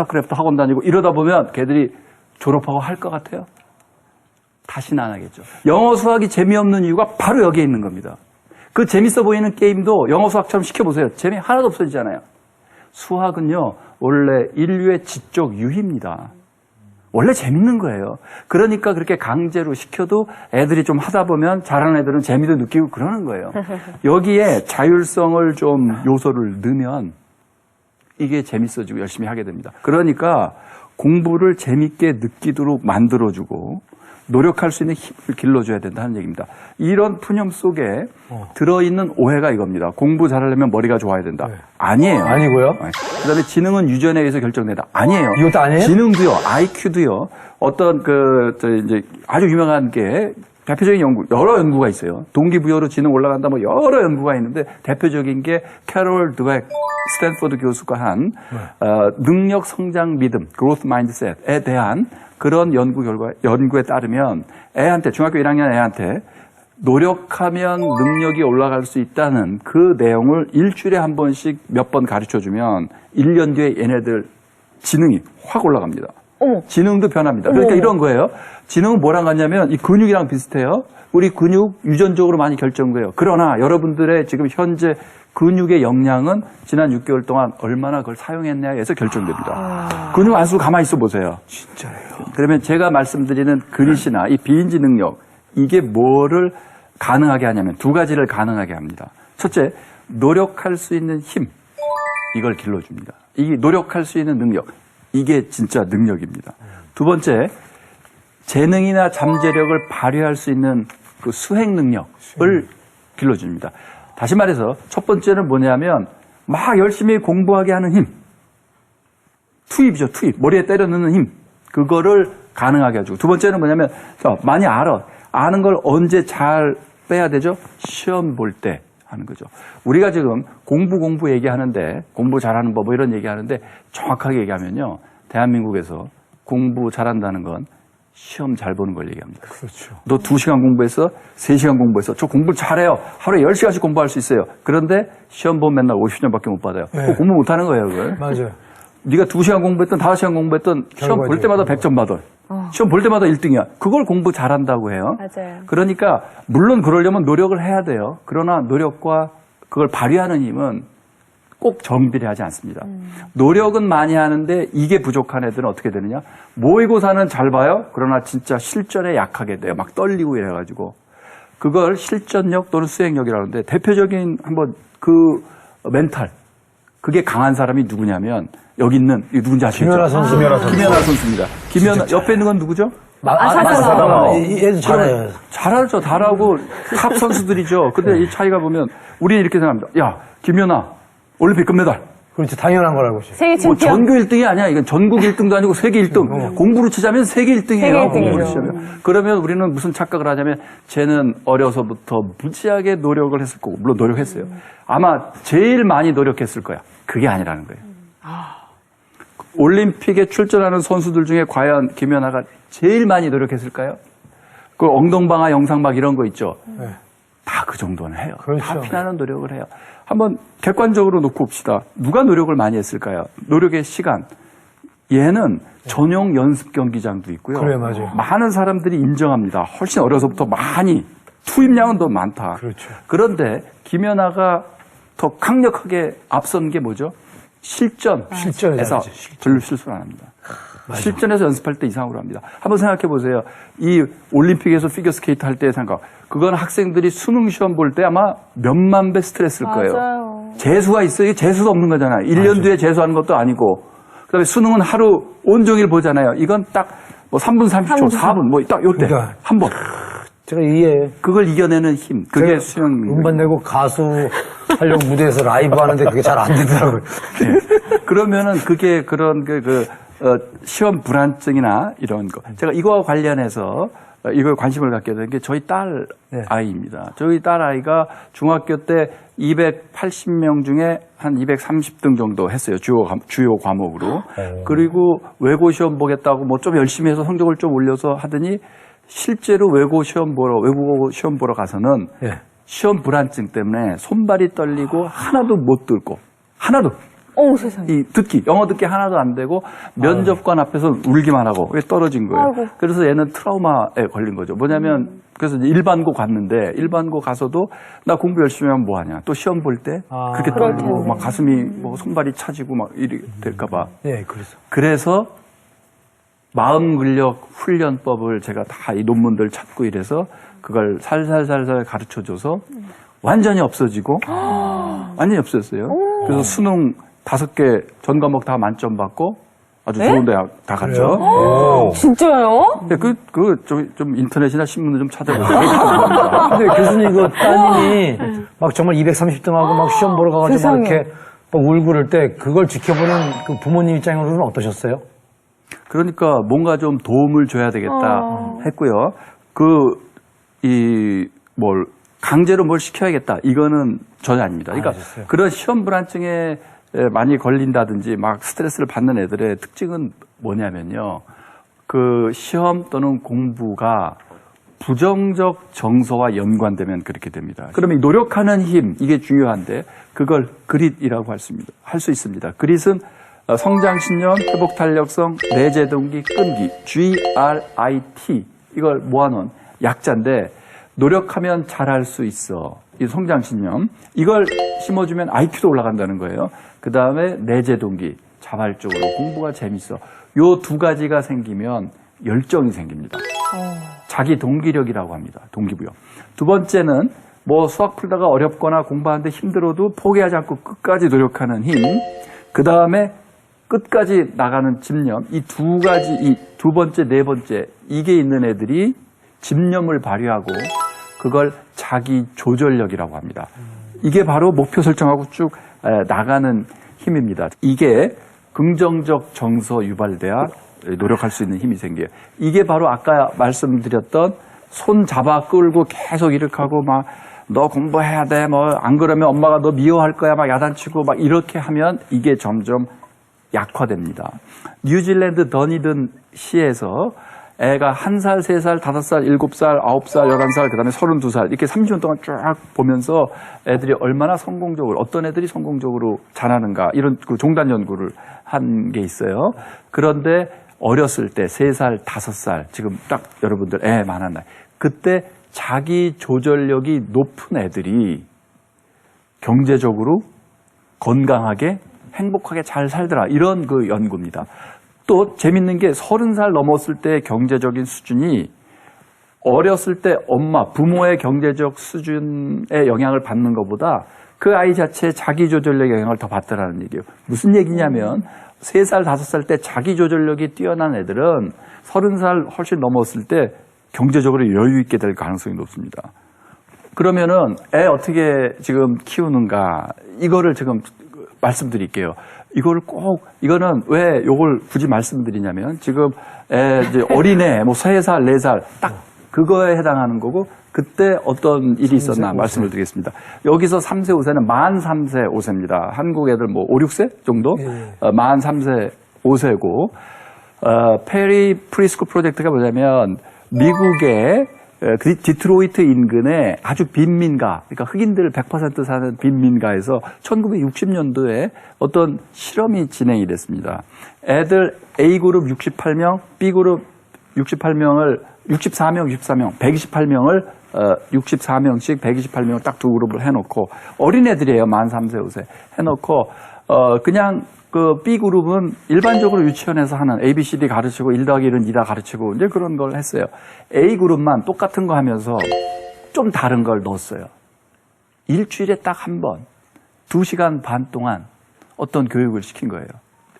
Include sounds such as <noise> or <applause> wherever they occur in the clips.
스타크래프트 학원 다니고 이러다 보면 걔들이 졸업하고 할 것 같아요? 다시는 안 하겠죠. 영어 수학이 재미없는 이유가 바로 여기에 있는 겁니다. 그 재밌어 보이는 게임도 영어 수학처럼 시켜보세요. 재미 하나도 없어지잖아요. 수학은요, 원래 인류의 지적 유희입니다. 원래 재밌는 거예요. 그러니까 그렇게 강제로 시켜도 애들이 좀 하다 보면 잘하는 애들은 재미도 느끼고 그러는 거예요. 여기에 자율성을 좀 요소를 넣으면 이게 재밌어지고 열심히 하게 됩니다. 그러니까 공부를 재밌게 느끼도록 만들어주고 노력할 수 있는 힘을 길러줘야 된다는 얘기입니다. 이런 푸념 속에 들어있는 오해가 이겁니다. 공부 잘하려면 머리가 좋아야 된다. 아니에요. 아니고요. 그다음에 지능은 유전에 의해서 결정된다. 아니에요. 이것도 아니에요? 지능도요, IQ도요. 어떤 그 저 이제 아주 유명한 게 대표적인 연구, 여러 연구가 있어요. 동기부여로 지능 올라간다, 뭐 여러 연구가 있는데 대표적인 게 캐롤 드웩 스탠포드 교수가 한 어, 능력 성장 믿음, growth mindset에 대한 그런 연구 결과 연구에 따르면 애한테 중학교 1학년 애한테 노력하면 능력이 올라갈 수 있다는 그 내용을 일주일에 한 번씩 몇 번 가르쳐 주면 1년 뒤에 얘네들 지능이 확 올라갑니다. 어머. 지능도 변합니다. 그러니까. 이런 거예요. 지능은 뭐랑 같냐면 이 근육이랑 비슷해요. 우리 근육 유전적으로 많이 결정돼요. 그러나 여러분들의 지금 현재 근육의 역량은 지난 6개월 동안 얼마나 그걸 사용했냐에서 결정됩니다. 근육 안 쓰고 가만히 있어 보세요. 진짜예요. 그러면 제가 말씀드리는 그릿이나 이 비인지 능력 이게 뭐를 가능하게 하냐면 두 가지를 가능하게 합니다. 첫째, 노력할 수 있는 힘 이걸 길러줍니다. 이 노력할 수 있는 능력 이게 진짜 능력입니다. 두 번째, 재능이나 잠재력을 발휘할 수 있는 그 수행 능력을 길러줍니다. 다시 말해서 첫 번째는 뭐냐면 막 열심히 공부하게 하는 힘. 투입이죠, 투입. 머리에 때려 넣는 힘. 그거를 가능하게 해주고. 두 번째는 뭐냐면, 자, 많이 알아. 아는 걸 언제 잘 빼야 되죠? 시험 볼 때 하는 거죠. 우리가 지금 공부, 공부 얘기하는데, 공부 잘하는 법, 뭐 이런 얘기하는데, 정확하게 얘기하면요. 대한민국에서 공부 잘한다는 건 시험 잘 보는 걸 얘기합니다. 그렇죠. 너 두시간 공부해서 세시간 공부해서 저 공부 잘해요. 하루에 열시간씩 공부할 수 있어요. 그런데 시험 보면 맨날 50점밖에 못 받아요. 네. 공부 못 하는 거예요, 그걸. 맞아요. 네가 두시간 공부했던 다섯 시간 공부했던 시험 볼 때마다 결과. 100점 받아. 시험 볼 때마다 1등이야. 그걸 공부 잘한다고 해요. 맞아요. 그러니까 물론 그러려면 노력을 해야 돼요. 그러나 노력과 그걸 발휘하는 힘은 꼭 정비례하지 않습니다. 노력은 많이 하는데 이게 부족한 애들은 어떻게 되느냐? 모의고사는 잘 봐요. 그러나 진짜 실전에 약하게 돼요. 막 떨리고 이래가지고 그걸 실전력 또는 수행력이라는데 대표적인 한번 그 멘탈 그게 강한 사람이 누구냐면 여기 있는 이 누군지 아시죠? 김연아 선수. 김연아 선수. 김연아 선수입니다. 김연아 옆에 있는 건 누구죠? 마, 아, 이- 얘도 잘해요. 잘하죠. 잘하고 탑 선수들이죠. 근데 이 차이가 보면 우리는 이렇게 생각합니다. 야, 김연아 올림픽 금메달. 그렇죠. 당연한 걸 알고 있어요. 세계 뭐 챔피언. 전교 1등이 아니야. 이건 전국 1등도 아니고 세계 1등. 공부로 치자면 세계 1등이에요. 세계 1등이죠. 공부로 치자면. 그러면 우리는 무슨 착각을 하냐면 쟤는 어려서부터 무지하게 노력을 했을 거고 물론 노력했어요. 아마 제일 많이 노력했을 거야. 그게 아니라는 거예요. 올림픽에 출전하는 선수들 중에 과연 김연아가 제일 많이 노력했을까요? 그 엉덩방아 영상 막 이런 거 있죠. 네. 다그 정도는 해요. 그렇죠. 다 피나는 노력을 해요. 한번 객관적으로 놓고 봅시다. 누가 노력을 많이 했을까요? 노력의 시간. 얘는 전용 연습 경기장도 있고요. 그래, 맞아요. 많은 사람들이 인정합니다. 훨씬 어려서부터 많이 투입량은 더 많다. 그렇죠. 그런데 김연아가 더 강력하게 앞선 게 뭐죠? 실전. 실전에서 에서 하죠, 별로 실수를 안 합니다. 실전에서 연습할 때 이상으로 합니다. 한번 생각해 보세요. 이 올림픽에서 피겨 스케이트 할 때 생각. 그건 학생들이 수능 시험 볼 때 아마 몇만 배 스트레스일 거예요. 맞아요. 재수가 있어요. 이게 재수도 없는 거잖아요. 1년 뒤에 재수하는 것도 아니고. 그다음에 수능은 하루 온종일 보잖아요. 이건 딱 뭐 3분 30초, 4분 뭐 딱 요때 그러니까. 한 번. 제가 이해해요. 그걸 이겨내는 힘. 그게 제가 수영 음반 내고 가수 하려고 무대에서 라이브 하는데 그게 잘 안 되더라고요. 그러면은 그게 그런 그, 그 어, 시험 불안증이나 이런 거. 제가 이거와 관련해서 어, 이거에 관심을 갖게 된 게 저희 딸 네. 아이입니다. 저희 딸 아이가 중학교 때 280명 중에 한 230등 정도 했어요. 주요, 과- 주요 과목으로. 그리고 외고 시험 보겠다고 뭐 좀 열심히 해서 성적을 좀 올려서 하더니 실제로 외고 시험 보러, 외국어 시험 보러 가서는 예. 시험 불안증 때문에 손발이 떨리고 하나도 못 들고 하나도 어우, 세상에. 이 듣기, 영어 듣기 하나도 안 되고 면접관 앞에서 울기만 하고 왜 떨어진 거예요. 아이고. 그래서 얘는 트라우마에 걸린 거죠. 뭐냐면 그래서 이제 일반고 갔는데 일반고 가서도 나 공부 열심히 하면 뭐 하냐. 또 시험 볼때 아. 그렇게 텐데. 막 가슴이 뭐 손발이 차지고 막 이렇게 될까 봐. 네, 그래서. 그래서 마음 근력 훈련법을 제가 다 이 논문들 찾고 이래서 그걸 살살살살 가르쳐 줘서 완전히 없어지고 <gasps> 완전히 없어졌어요. 그래서 수능 다섯 개 전 과목 다 만점 받고 아주 좋은 대학 다 갔죠. 오. 진짜요? 네, 그, 그, 좀, 좀 인터넷이나 신문을 좀 찾아보세요. 근데 교수님, 그 따님이 막 정말 230등하고 막 시험 보러 가가지고 막 세상에. 이렇게 막 울고 그럴 때 그걸 지켜보는 그 부모님 입장으로는 어떠셨어요? 그러니까 뭔가 좀 도움을 줘야 되겠다 어. 했고요. 그, 이, 뭘, 강제로 뭘 시켜야겠다. 이거는 전혀 아닙니다. 그러니까 알겠어요. 그런 시험 불안증에 에, 많이 걸린다든지 막 스트레스를 받는 애들의 특징은 뭐냐면요. 그 시험 또는 공부가 부정적 정서와 연관되면 그렇게 됩니다. 그러면 이 노력하는 힘, 이게 중요한데, 그걸 그릿이라고 할수 있습니다. 할 수 있습니다. 그릿은 어, 성장신념, 회복탄력성, 내재동기, 끈기, G-R-I-T, 이걸 모아놓은 약자인데, 노력하면 잘할 수 있어. 이 성장신념. 이걸 심어주면 IQ도 올라간다는 거예요. 그 다음에 내재동기, 자발적으로 공부가 재밌어. 요 두 가지가 생기면 열정이 생깁니다. 자기 동기력이라고 합니다. 동기부여. 두 번째는 뭐 수학 풀다가 어렵거나 공부하는데 힘들어도 포기하지 않고 끝까지 노력하는 힘. 그 다음에 끝까지 나가는 집념. 이 두 가지, 이 두 번째, 네 번째, 이게 있는 애들이 집념을 발휘하고 그걸 자기 조절력이라고 합니다. 이게 바로 목표 설정하고 쭉 에, 나가는 힘입니다. 이게 긍정적 정서 유발돼야 노력할 수 있는 힘이 생겨요. 이게 바로 아까 말씀드렸던 손 잡아 끌고 계속 하고 막 너 공부해야 돼. 뭐 안 그러면 엄마가 너 미워할 거야. 막 야단치고 막 이렇게 하면 이게 점점 약화됩니다. 뉴질랜드 더니든 시에서 애가 한 살, 세 살, 다섯 살, 일곱 살, 아홉 살, 열한 살, 그 다음에 서른두 살, 이렇게 30년 동안 쫙 보면서 애들이 얼마나 성공적으로, 어떤 애들이 성공적으로 자라는가, 이런 그 종단 연구를 한 게 있어요. 그런데 어렸을 때, 세 살, 다섯 살, 지금 딱 여러분들 애 많은 나이, 그때 자기 조절력이 높은 애들이 경제적으로 건강하게 행복하게 잘 살더라. 이런 그 연구입니다. 또 재밌는 게 서른 살 넘었을 때 경제적인 수준이 어렸을 때 엄마, 부모의 경제적 수준의 영향을 받는 것보다 그 아이 자체의 자기 조절력의 영향을 더 받더라는 얘기예요. 무슨 얘기냐면 세 살, 다섯 살 때 자기 조절력이 뛰어난 애들은 서른 살 훨씬 넘었을 때 경제적으로 여유 있게 될 가능성이 높습니다. 그러면은 애 어떻게 지금 키우는가 이거를 지금 말씀드릴게요. 이걸 꼭 이거는 왜 요걸 굳이 말씀드리냐면 지금 애 이제 어린애 뭐 세 살 네 살 딱 그거에 해당하는 거고 그때 어떤 일이 있었나 말씀을 드리겠습니다. 여기서 3세 5세는 만 3세 5세입니다. 한국 애들 뭐 5, 6세 정도? 예. 어, 만 3세 5세고 어, 페리 프리스쿨 프로젝트가 뭐냐면 미국의 에, 그 디트로이트 인근의 아주 빈민가, 그러니까 흑인들 100% 사는 빈민가에서 1960년도에 어떤 실험이 진행이 됐습니다. 애들 A그룹 68명, B그룹 68명을 64명, 64명, 128명을 어, 64명씩 128명을 딱 두 그룹을 해놓고 어린애들이에요. 만 3세, 5세 해놓고 어, 그냥 그 B 그룹은 일반적으로 유치원에서 하는 A, B, C, D 가르치고 1 더하기 1은 2다 가르치고 이제 그런 걸 했어요. A 그룹만 똑같은 거 하면서 좀 다른 걸 넣었어요. 일주일에 딱 한 번, 두 시간 반 동안 어떤 교육을 시킨 거예요.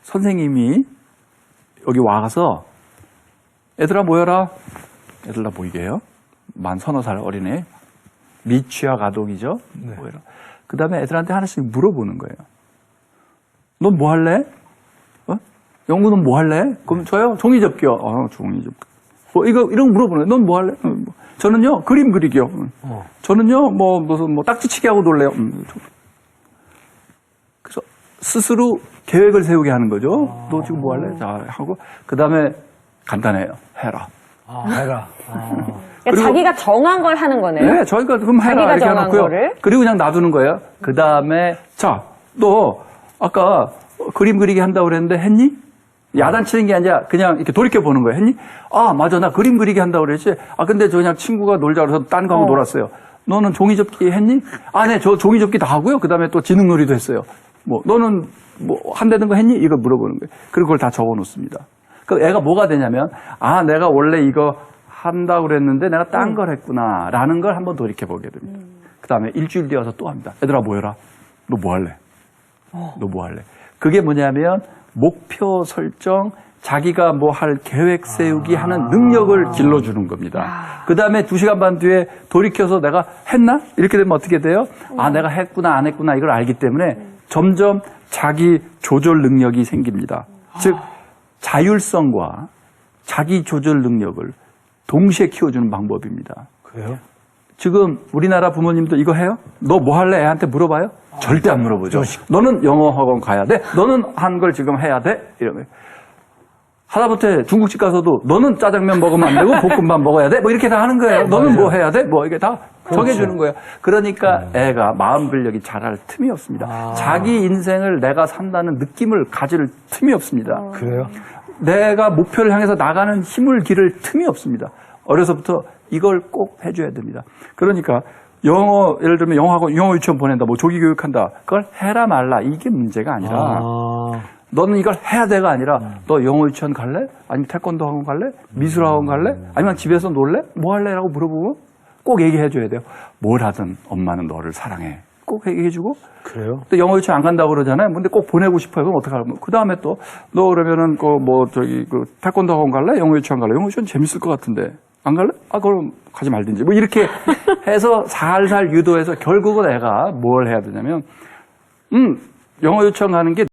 선생님이 여기 와서 애들아 모여라. 애들 다 모이게 해요. 만 서너 살 어린애. 미취학 아동이죠. 모여라. 그 다음에 애들한테 하나씩 물어보는 거예요. 넌 뭐 할래? 어? 영구는 뭐 할래? 그럼 저요? 종이 접기요. 어, 종이 접기. 뭐, 이거, 이런 거 물어보는 거예요. 넌뭐 할래? 어, 뭐. 저는요, 그림 그리기요. 음. 어. 저는요, 뭐, 무슨, 뭐, 딱지치기 하고 놀래요. 음, 저- 그래서 스스로 계획을 세우게 하는 거죠. 너 지금 뭐 할래? 자, 하고, 그 다음에 간단해요. 해라. 아, 해라. 아. <laughs> 그러니까 자기가 정한 걸 하는 거네요. 네, 저희가 그럼 해라 자기가 이렇게 정한 해놓고요. 거를? 그리고 그냥 놔두는 거예요. 그 다음에 자, 너 아까 그림 그리기 한다고 그랬는데 했니? 야단치는 게 아니라 그냥 이렇게 돌이켜 보는 거예요. 했니? 아, 맞아. 나 그림 그리기 한다고 그랬지. 아, 근데 저 그냥 친구가 놀자 그래서 딴 거 하고 놀았어요. 너는 종이접기 했니? 아, 네. 저 종이접기 다 하고요. 그 다음에 또 지능놀이도 했어요. 뭐, 너는 뭐, 한다는 거 했니? 이걸 물어보는 거예요. 그리고 그걸 다 적어 놓습니다. 그 애가 뭐가 되냐면, 아, 내가 원래 이거 한다고 그랬는데 내가 딴 걸 했구나. 라는 걸 한번 돌이켜 보게 됩니다. 그 다음에 일주일 뒤에 와서 또 합니다. 얘들아, 모여라. 너 뭐 할래? 너 뭐 할래? 그게 뭐냐면 목표 설정, 자기가 뭐 할 계획 세우기 하는 능력을 길러주는 겁니다. 그 다음에 두 시간 반 뒤에 돌이켜서 내가 했나? 이렇게 되면 어떻게 돼요? 아, 내가 했구나, 안 했구나, 이걸 알기 때문에 점점 자기 조절 능력이 생깁니다. 즉, 자율성과 자기 조절 능력을 동시에 키워주는 방법입니다. 그래요? 지금 우리나라 부모님도 이거 해요? 너 뭐 할래? 애한테 물어봐요? 절대 안 물어보죠. 너는 영어 학원 가야 돼? 너는 한글 지금 해야 돼? 이러면. 하다못해 중국집 가서도 너는 짜장면 먹으면 안 되고 볶음밥 먹어야 돼? 뭐 이렇게 다 하는 거예요. 너는 뭐 해야 돼? 뭐 이게 다 정해주는 거예요. 그러니까 애가 마음 근력이 자랄 틈이 없습니다. 자기 인생을 내가 산다는 느낌을 가질 틈이 없습니다. 그래요? 내가 목표를 향해서 나가는 힘을 기를 틈이 없습니다. 어려서부터 이걸 꼭 해줘야 됩니다. 그러니까 영어 예를 들면 영어학원 영어 유치원 보낸다, 뭐 조기 교육한다, 그걸 해라 말라 이게 문제가 아니라 아, 너는 이걸 해야 돼가 아니라 너 영어 유치원 갈래? 아니면 태권도 학원 갈래? 미술 학원 갈래? 아니면 집에서 놀래? 뭐 할래?라고 물어보면 꼭 얘기해 줘야 돼요. 뭘 하든 엄마는 너를 사랑해. 꼭 얘기해 주고 그래요? 또 영어 유치원 안 간다고 그러잖아요. 근데 꼭 보내고 싶어요. 그럼 어떡하면 그 다음에 또 너 그러면은 그 뭐 저기 그 태권도 학원 갈래? 영어 유치원 갈래? 영어 유치원 재밌을 것 같은데 안 갈래? 아 그럼 가지 말든지 뭐 이렇게 해서 살살 유도해서 결국은 애가 뭘 해야 되냐면 음 영어 유치원 가는 게